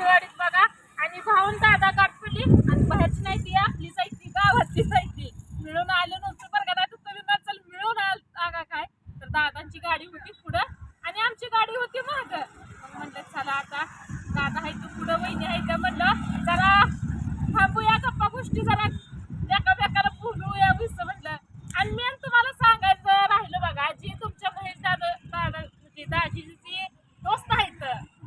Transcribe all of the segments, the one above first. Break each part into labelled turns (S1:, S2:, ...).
S1: शिवाडीत बघा. आणि भाऊन दादा गाठपली. आणि बाहेरची नाही ती आपलीच आहे ती गावातलीच आहे ती मिळून आले नव्हतं बरं का. नाही तुम्ही म्हणसाल मिळून आल. का काय. तर दादांची गाडी होती पुढं. आणि आमची गाडी होती माग. म्हणलं चला आता. दादा आहे तू पुढं वहिनी आहे का म्हणलं जरा थांबूया गप्पा गोष्टी जरा एकामेकाला बोलूया विसं म्हटलं आणि मी तुम्हाला सांगायचं राहिलं बघा जी तुमच्या महेश दादा दादा म्हणजे दाजीची जी दोस्त आहेत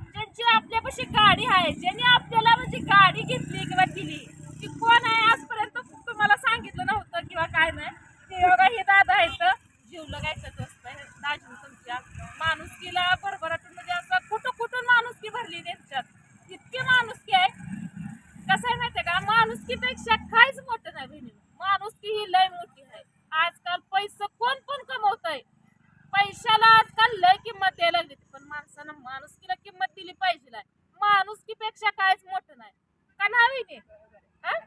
S1: ज्यांची आपल्यापाशी गाडी आहे ज्यांनी आपल्याला म्हणजे गाडी घेतली किंवा दिली ती कोण आहे आजपर्यंत तुम्हाला सांगितलं नव्हतं किंवा काय नाही ते बघा हे दादा आहेत जीवलं गायचं दोस्त आहे दाजी तुमच्या माणुसकीला भरभराटून म्हणजे असं कुठं कुठून माणुसकी भरली त्यांच्यात इतकी माणुसकी आहे कसं आहे माहितीये का माणुसकीपेक्षा काहीच मोठं नाही बहिणी माणुसकी ही लय मोठी आहे आजकाल पैसे कोण पण कमवतय पैशाला आजकाल लय किंमत द्यायला लागली पण माणसानं माणुसकीला किंमत दिली पाहिजे माणुसकीपेक्षा काहीच मोठं नाही का नाही बहिणी? हा?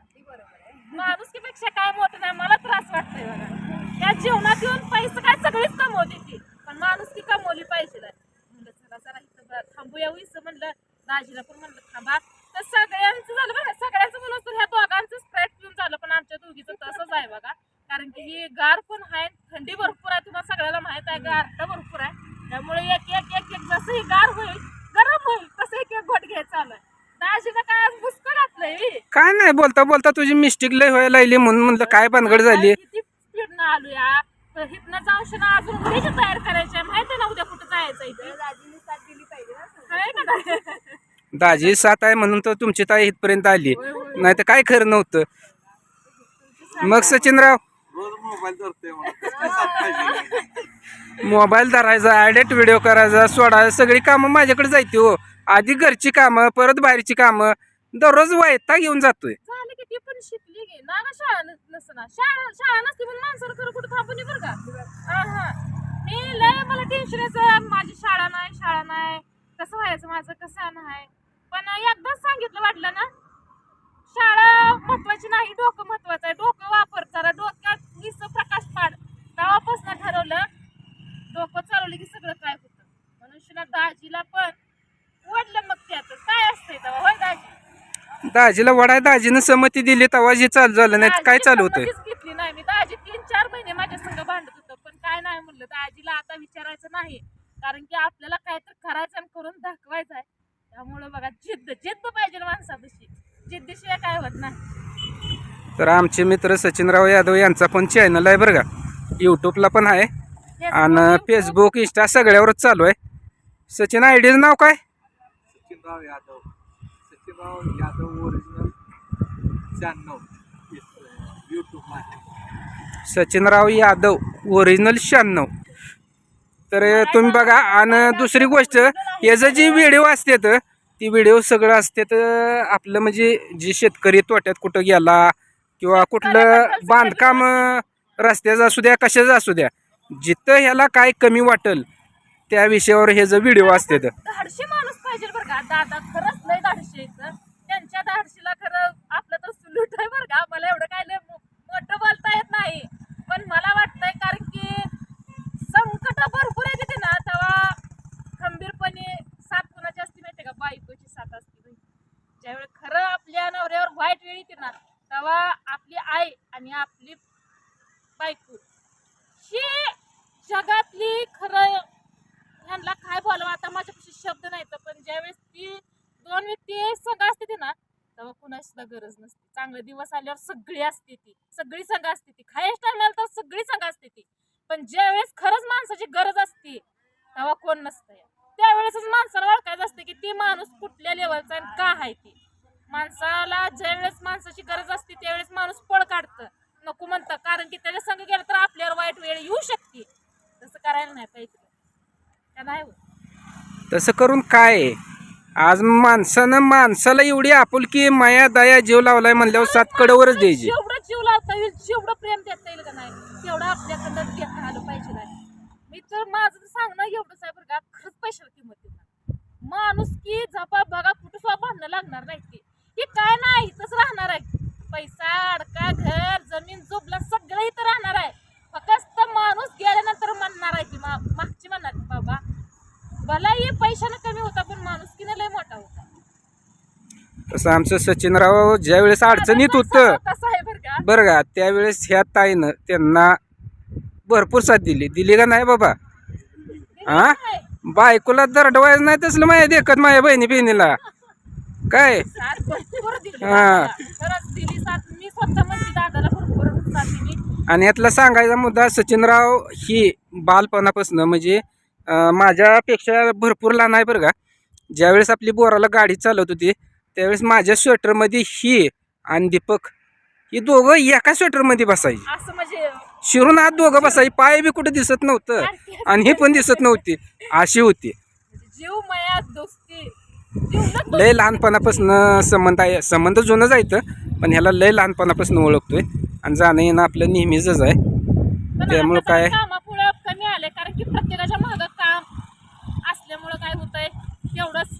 S1: माणुसकीपेक्षा काय मोठं नाही मला त्रास वाटतोय बघा त्या जीवनात येऊन पैसे काय सगळीच कमवते ती पण माणुसकी कमवली पाहिजे म्हणलं चला जरा इथं ब- थांबूया उईस म्हणलं दाजीला पण म्हणलं थांबा. तर सगळ्यांचं झालं बघा सगळ्यांचं म्हणून तर ह्या दोघांचं स्प्रेड पिऊन झालं पण आमच्या दोघीचं तसंच आहे बघा. कारण की ही गार पण आहे थंडी भरपूर आहे तुम्हाला सगळ्याला माहीत आहे गारठा भरपूर आहे. त्यामुळे एक एक एक एक जसं ही गार होईल गरम होईल तसं एक एक घोट घ्यायचं आलं दाजीनं काय आज बुसकं घातलंय.
S2: काय नाही बोलता बोलता तुझी मिस्टेक लय व्हायला लागली म्हणून म्हणलं काय भानगड झाली?
S1: किती स्पीडनं आलो या हिथनं जाऊन अजून उद्याची तयार करायची आहे. माहिती ना उद्या कुठं जायचं इथे?
S2: दाजी सात आहे म्हणून तर तुमची ताई इथपर्यंत आली. नाही तर काय खरं नव्हतं? मग सचिनराव?
S3: रोज मोबाईल
S2: धरायचा ॲडिट व्हिडिओ करायचा सोडायचा सगळी कामं माझ्याकडे जायची हो. आधी घरची कामं परत बाहेरची कामं दररोज वैता घेऊन जातोय.
S1: झालं की ती पण शिकली गे ना ना शाळा नसतं ना शाळा शाळा नसते पण माणसाला खरं कुठं थांबून बरं. का मी लय मला टेन्शन यायचं. माझी शाळा नाही शाळा नाही. कसं व्हायचं? माझं कसं नाही? पण एकदाच सांगितलं वाटलं ना? शाळा महत्वाची नाही डोकं महत्वाचं आहे. डोकं वापर जरा डोक्यात नुसतं प्रकाश पाड. तेव्हापासून ठरवलं डोकं चालवलं की सगळं काय होतं. म्हणून दाजीला पण ओढलं मग त्यातच काय असतंय तेव्हा? होय दाजी?
S2: दाजीला वडाय दाजीनं संमती दिली तेव्हा जे चालू झालं नाही काय चालू
S1: दाजीची घेतली नाही. मी दाजी तीन चार महिने माझ्या संग भांडत होतं पण काय नाही म्हणलं. दाजीला आता विचारायचं नाही. कारण की आपल्याला काय तर करायचं आणि करून दाखवायचं आहे. त्यामुळे बघा जिद्द जिद्द पाहिजे माणसापाशी. जिद्दशिवाय काय होत नाही.
S2: तर आमचे मित्र सचिनराव यादव यांचा पण चॅनल आहे बरं का. यूट्यूबला पण आहे. आणि फेसबुक इंस्टा सगळ्यावरच चालू आहे. सचिन आयडीचं नाव काय?
S3: सचिनराव यादव. सचिनराव यादव ओरिजिनल शहाण्णव यूट्यूबला
S2: सचिनराव यादव ओरिजिनल शहाण्णव तर तुम्ही बघा आणि दुसरी गोष्ट याचं जी व्हिडिओ असतात ती व्हिडिओ सगळं असतात आपलं म्हणजे जे शेतकरी तोट्यात कुठं गेला किंवा कुठलं बांधकाम रस्त्याचं असू द्या कशाचं असू द्या जिथं ह्याला काय कमी वाटेल त्या विषयावर हे जे व्हिडिओ असतात
S1: धाडशी माणूस पाहिजे बरं का? दादा खरंच लय धाडशी आहेत त्यांच्या धाडशीला खरं आपलं तर सुलूट आहे बरं का? मला एवढं काय लय मो- मोठं बोलता येत नाही. पण मला वाटतंय कारण की संकट भरपूर येते ते ना. तेव्हा खंबीरपणे साथ कुणाची असते माहिती का? बायकोची साथ असते बाई. ज्यावेळी खरं आपल्या नवऱ्यावर वाईट वेळ येते ना तेव्हा आपली आई आणि आपली बायको ही जगातली खरं ह्यांना काय बोलावं? आता माझ्यापाशी शब्द नाही तर पण ज्यावेळेस ती दोन व्यक्ती सगळं असते ती ना तेव्हा कुणाची सुद्धा गरज नसते. चांगले दिवस आल्यावर सगळी असते ती. सगळी संघ असते ती. खायच टायमाला तर सगळी संघ असते ती. पण ज्यावेळेस खरंच माणसाची गरज असते तेव्हा कोण नसतं. त्यावेळेसच माणसाला ओळखायचं असते की ती माणूस कुठल्या लेवलचा आणि का आहे ती. माणसाला ज्यावेळेस माणसाची गरज असते त्यावेळेस माणूस पळ काढतं. नको म्हणतं कारण की त्याच्या संघ गेलं तर आपल्यावर वाईट वेळ येऊ शकते. तसं करायला नाही पाहिजे. का नाही
S2: तसं करून काय आहे? आज माणसानं माणसाला एवढी आपुलकी माया दया जीव लावलाय म्हणल्यावर सात कडवरच द्यायची.
S1: तर माझं तर सांगणं एवढंच आहे बरं का खरंच पैशाला किंमत देणार माणूस की झपा बघा कुठं सुद्धा भांडणं लागणार नाही ती हे काय नाही इथंच राहणार आहे. पैसा अडका घर जमीन जुबला सगळं इथं राहणार आहे. फक्त माणूस गेल्यानंतर म्हणणार आहे मा- मागची म्हणणार बाबा भला हे पैशानं कमी होता पण माणूस की लय मोठा होता.
S2: तसं आमचं सचिनराव ज्यावेळेस अडचणीत होतं
S1: कसं आहे बरं का.
S2: बरं का त्यावेळेस ह्या ताईनं त्यांना भरपूर साथ दिली. दिली का नाही बाबा? हा बायकोला दरडवायचं नाही तसलं माझ्या देखत माझ्या बहिणी बहिणीला काय
S1: साथ भरपूर दिली
S2: हा.
S1: दादाला. खरंच दिली साथ मी स्वतः म्हणते दादाला भरपूर साथ दिली
S2: आणि यातला सांगायचा मुद्दा सचिनराव ही बालपणापासून म्हणजे अं, माझ्यापेक्षा भरपूर लहान आहे बरं का ज्यावेळेस आपली बोराला गाडी चालवत होती त्यावेळेस माझ्या स्वेटरमध्ये ही आणि दीपक ही दोघं एका स्वेटरमध्ये बसायची
S1: असं म्हणजे
S2: शिरून आत दोघं बसायची. पाय बी कुठं दिसत नव्हतं. आणि ही पण दिसत नव्हती. अशी होती.
S1: जीव दोस्ती.
S2: लय लहानपणापासून संबंध आहे. संबंध आहे इथं, पण ह्याला लय लहानपणापासून ओळखतोय. आणि जाणं येणं आपलं नेहमीच आहे. त्यामुळं काय-
S1: जरा कामापुढं कमी आले कारण की प्रत्येकाच्या मागं काम असल्यामुळं काय होतंय तेवढंच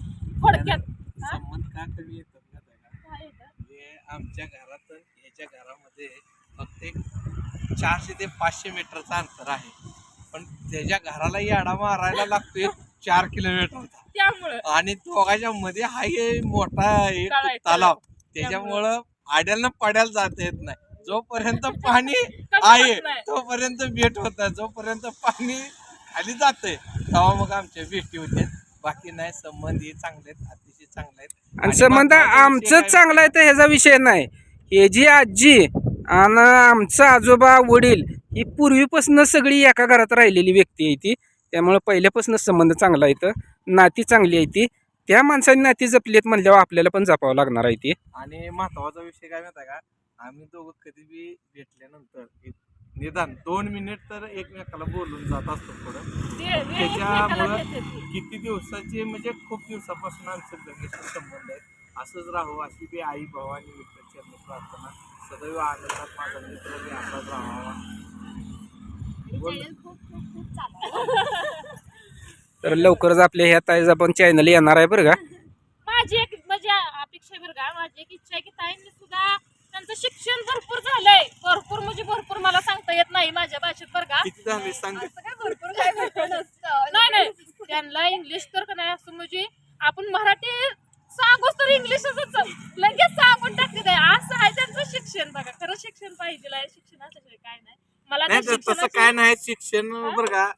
S1: थोडक्यात हा?
S3: संबंध का कमी येतात माहिती आहे का?
S1: काय येतं?
S3: म्हणजे आमच्या घरात ह्याच्या घरामध्ये फक्त एक चारशे ते पाचशे मीटरचं अंतर आहे. पण त्याच्या घराला याडा मारायला लागतोय चार किलोमीटरचा
S1: त्यामुळं.
S3: आणि दोघांच्या मध्ये हा एक मोठा एक
S1: तळा आहे,
S3: तलाव.
S1: तलाव.
S3: त्याच्यामुळं आड्याला पड्याला जाता येत नाही. जोपर्यंत पाणी आहे
S1: नाही.
S3: तोपर्यंत भेट होत नाही. जोपर्यंत पाणी खाली जातंय तेव्हा मग आमच्या भेटी होते बाकी नाही संबंध हे चांगले आहेत अतिशय चांगले आहेत.
S2: आणि संबंध
S3: महत्त्वाचा विषय
S2: आमचं
S3: काय-
S2: चांगलं आहे तर ह्याचा विषय नाही. हे जी आजी आणि आमचं आजोबा वडील ही पूर्वीपासून सगळी एका घरात राहिलेली व्यक्ती आहे ती. त्यामुळं पहिल्यापासून संबंध चांगला आहे तर नाती चांगली आहे ती. त्या माणसाने नाती जपलीत म्हणल्यावर आपल्याला पण जपावं लागणार आहे ती.
S3: आणि महत्त्वाचा विषय काय माहिती का? आम्ही दोघं कधी बी भेटल्यानंतर एक निदान दोन मिनिट तर एकमेकाला बोलून जात असतो पुढं त्याच्यामुळं किती दिवसाचे म्हणजे खूप दिवसापासून आमचे संबंध आहेत असंच राहू अशी बी आई भावानी विठ्ठल प्रार्थना. सदैव आनंदात माझा मित्र बी असाच राहावा.
S2: तर लवकरच आपल्या ह्या ताईचा पण चॅनल येणार आहे बरं का?
S1: माझी एक म्हणजे अपेक्षा आहे बरं का माझी एक इच्छा आहे की ताईंनी सुद्धा त्यांचं शिक्षण भरपूर झालंय. भरपूर म्हणजे भरपूर मला सांगता येत नाही माझ्या भाषेत बरं का.
S3: किती झाले? सांग.
S1: असं काय भरपूर काय नसतं. नाही नाही. त्यांना इंग्लिश तर का नाही असं म्हणजे आपण मराठी सांगूच तर इंग्लिशच लगेच सांगून टाकते ते. असं आहे त्यांचं शिक्षण बघा. खरं शिक्षण पाहिजे शिक्षणाशिवाय काय नाही. मला
S3: नाही
S1: त्या
S3: तर तसं
S1: शिक्षणाची-
S3: काय नाही. शिक्षण बरं का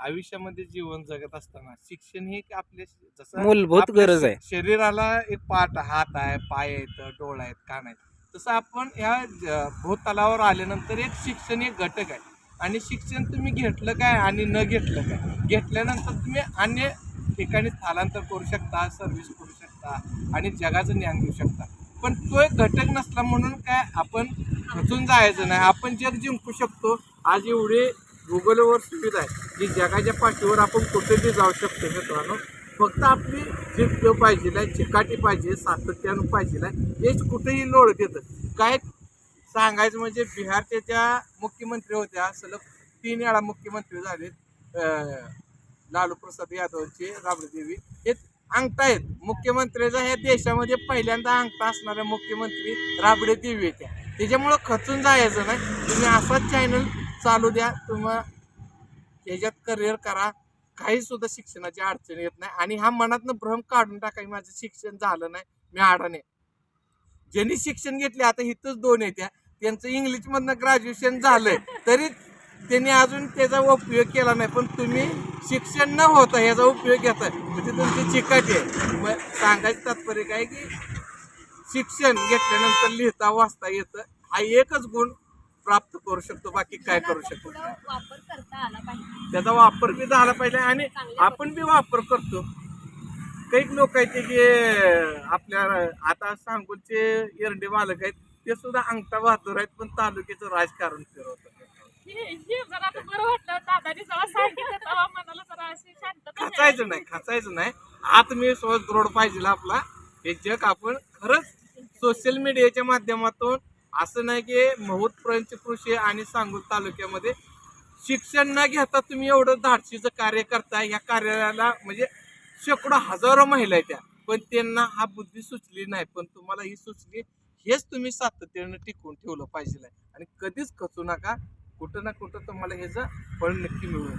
S3: आयुष्यामध्ये जीवन जगत असताना शिक्षण हे आपले जसं
S2: मूलभूत
S3: आपल्या
S2: गरज आहे.
S3: शरीराला एक पाठ हात आहे पाय आहेत डोळा आहेत कान आहेत. तसं आपण ह्या ज- भूतलावर आल्यानंतर एक शिक्षण एक घटक आहे. आणि शिक्षण तुम्ही घेतलं काय आणि न घेतलं काय? घेतल्यानंतर तुम्ही अन्य ठिकाणी स्थलांतर करू शकता सर्व्हिस करू शकता आणि जगाचं ज्ञान घेऊ शकता. पण तो एक घटक नसला म्हणून काय आपण खचून जायचं नाही. आपण जग जिंकू शकतो. आज एवढे गुगलवर सुविधा आहे की जगाच्या पाठीवर आपण कुठेही जाऊ शकतो मित्रांनो. फक्त आपली जिद्द पाहिजे आहे चिकाटी पाहिजे सातत्यानं पाहिजे आहे हेच कुठेही लोळ घेतं काय सांगायचं म्हणजे बिहारच्या ज्या मुख्यमंत्री होत्या सलग तीन वेळा मुख्यमंत्री झाले लालू प्रसाद यादवचे राबडीदेवी हे अंगतायत. मुख्यमंत्र्याचा ह्या देशामध्ये पहिल्यांदा अंगठा असणाऱ्या मुख्यमंत्री राबडे देवी होत्या त्याच्यामुळं खचून जायचं नाही. तुम्ही असाच चॅनल चालू द्या. तुम्हा ह्याच्यात करिअर करा. काही सुद्धा शिक्षणाची अडचण येत नाही. आणि हा मनातनं भ्रम काढून टाका माझं शिक्षण झालं नाही. मी आडाने ज्यांनी शिक्षण घेतले आता इथंच दोन येत्या त्यांचं इंग्लिशमधनं ग्रॅज्युएशन झालंय. तरी त्यांनी अजून त्याचा उपयोग केला नाही पण तुम्ही शिक्षण न होता ह्याचा उपयोग घेताय. म्हणजे तुमची चिकाटी आहे. मग सांगायचं तात्पर्य काय की शिक्षण घेतल्यानंतर लिहिता वाचता येतं. हा एकच गुण प्राप्त करू शकतो बाकी काय करू शकतो? त्याचा वापर बी झाला पाहिजे आणि आपण बी वापर करतो. काही लोक आहेत ते की आपल्या आता सांगोलचे एरंडे मालक आहेत ते सुद्धा अंगठा बहादूर आहेत पण तालुक्याचं राजकारण फिरवतात.
S1: जरा आता बरं वाटलं. जेव्हा सांगितलं तेव्हा मनाला जरा अशी शांतता
S3: खचायचं नाही खचायचं नाही. आत्मविश्वास दृढ पाहिजे आपला. हे जग आपण खरंच सोशल मीडियाच्या माध्यमातून असं नाही की महूत पंचकृषी आणि सांगोल तालुक्यामध्ये शिक्षण न घेता तुम्ही एवढं धाडशीचं कार्य करताय. या कार्याला म्हणजे शेकडो हजारो महिला आहेत त्या. पण त्यांना हा बुद्धी सुचली नाही. पण तुम्हाला ही सुचली हेच तुम्ही सातत्यानं टिकवून ठेवलं पाहिजे आणि कधीच खचू नका. कुठं ना कुठं तुम्हाला ह्याचं फळ नक्की मिळून